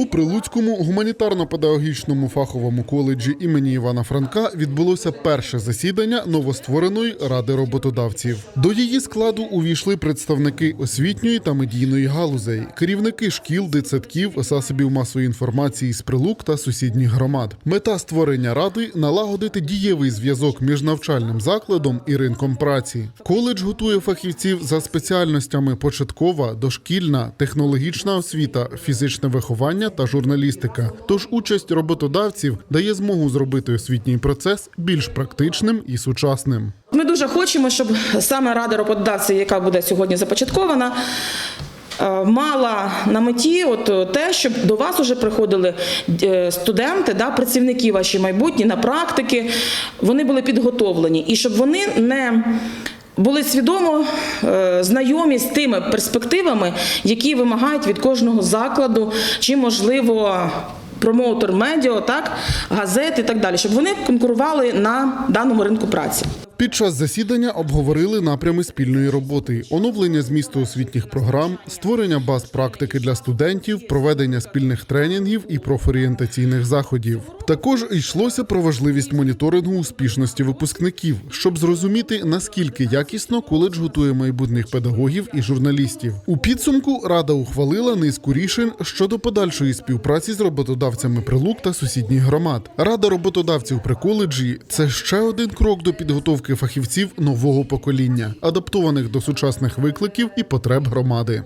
У Прилуцькому гуманітарно-педагогічному фаховому коледжі імені Івана Франка відбулося перше засідання новоствореної ради роботодавців. До її складу увійшли представники освітньої та медійної галузей, керівники шкіл, дитсадків, засобів масової інформації з прилук та сусідніх громад. Мета створення ради налагодити дієвий зв'язок між навчальним закладом і ринком праці. Коледж готує фахівців за спеціальностями початкова, дошкільна, технологічна освіта, фізичне виховання та журналістика. Тож участь роботодавців дає змогу зробити освітній процес більш практичним і сучасним. Ми дуже хочемо, щоб саме рада роботодавців, яка буде сьогодні започаткована, е, мала на меті от те, щоб до вас вже приходили е, студенти, да, працівники ваші майбутні на практики, вони були підготовлені, і щоб вони не були свідомо е, знайомі з тими перспективами, які вимагають від кожного закладу, чи можливо. Промоутер медіа, так, газет і так далі, щоб вони конкурували на даному ринку праці. Під час засідання обговорили напрями спільної роботи: оновлення змісту освітніх програм, створення баз практики для студентів, проведення спільних тренінгів і профорієнтаційних заходів. Також йшлося про важливість моніторингу успішності випускників, щоб зрозуміти наскільки якісно коледж готує майбутніх педагогів і журналістів. У підсумку рада ухвалила низку рішень щодо подальшої співпраці з роботодавцями прилук та сусідніх громад. Рада роботодавців при коледжі це ще один крок до підготовки фахівців нового покоління, адаптованих до сучасних викликів і потреб громади.